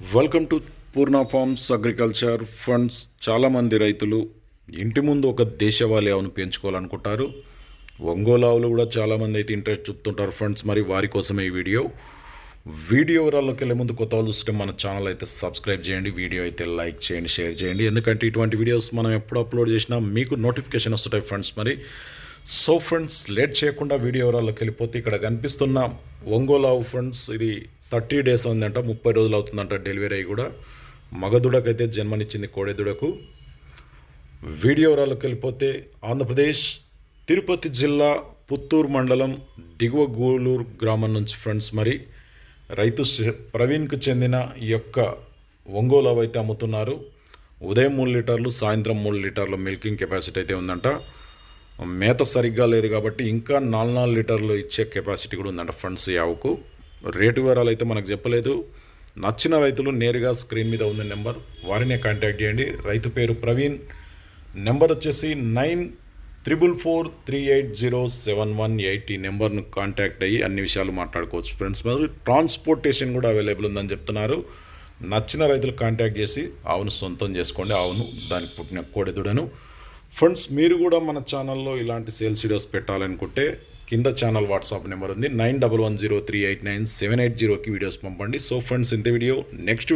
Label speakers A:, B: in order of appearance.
A: Welcome to Poorna farms agriculture funds చాలామంది రైతులు ఇంటి ముందు ఒక దేశవాళీ ఆవును పెంచుకోవాలనుకుంటారు. ఒంగోలు ఆవులు కూడా చాలామంది అయితే ఇంట్రెస్ట్ చూపుతుంటారు ఫ్రెండ్స్. మరి వారి కోసమే ఈ వీడియో. వీడియో వివరాల్లోకి వెళ్ళే ముందు కొత్త వాళ్ళు చూస్తే మన ఛానల్ అయితే సబ్స్క్రైబ్ చేయండి. వీడియో అయితే లైక్ చేయండి షేర్ చేయండి. ఎందుకంటే ఇటువంటి వీడియోస్ మనం ఎప్పుడు అప్లోడ్ చేసినా మీకు నోటిఫికేషన్ వస్తుంటాయి ఫ్రెండ్స్ మరి. సో ఫ్రెండ్స్ లేట్ చేయకుండా వీడియో వివరాల్లోకి వెళ్ళిపోతే ఇక్కడ కనిపిస్తున్న ఒంగోలు ఆవు ఫ్రెండ్స్ ఇది థర్టీ డేస్ ఉందంట ముప్పై రోజులు అవుతుందంట డెలివరీ అయ్యి కూడా. మగదుడకైతే జన్మనిచ్చింది కోడెదుడకు. వీడియో వివరాల్లోకి వెళ్ళిపోతే ఆంధ్రప్రదేశ్ తిరుపతి జిల్లా పుత్తూరు మండలం దిగువ గూలూరు గ్రామం నుంచి ఫ్రెండ్స్ మరి రైతు ప్రవీణ్కు చెందిన ఈ యొక్క ఒంగోలు అవైతే అమ్ముతున్నారు. ఉదయం మూడు లీటర్లు సాయంత్రం మూడు లీటర్ల మిల్కింగ్ కెపాసిటీ అయితే ఉందంట. మేత సరిగ్గా లేదు కాబట్టి ఇంకా నాలుగు నాలుగు లీటర్లు ఇచ్చే కెపాసిటీ కూడా ఉందంట ఫ్రెండ్స్ ఈ ఆవుకు. రేటు వివరాలు అయితే మనకు చెప్పలేదు. నచ్చిన రైతులు నేరుగా స్క్రీన్ మీద ఉన్న నెంబర్ వారినే కాంటాక్ట్ చేయండి. రైతు పేరు ప్రవీణ్. నెంబర్ వచ్చేసి nine triple four three eight zero seven one eight ఈ నెంబర్ను కాంటాక్ట్ అయ్యి అన్ని విషయాలు మాట్లాడుకోవచ్చు. ఫ్రెండ్స్ మరి ట్రాన్స్పోర్టేషన్ కూడా అవైలబుల్ ఉందని చెప్తున్నారు. నచ్చిన రైతులు కాంటాక్ట్ చేసి ఆవును సొంతం చేసుకోండి. ఆవును దానికి పుట్టిన కోడెదుడను ఫ్రెండ్స్ మీరు కూడా మన ఛానల్లో ఇలాంటి సేల్స్ వీడియోస్ పెట్టాలనుకుంటే కింద ఛానల్ వాట్సాప్ నెంబర్ ఉంది. Nine double one zero three eight nine seven eight జీరోకి వీడియోస్ పంపండి. సో ఫ్రెండ్స్ ఇంత వీడియో. నెక్స్ట్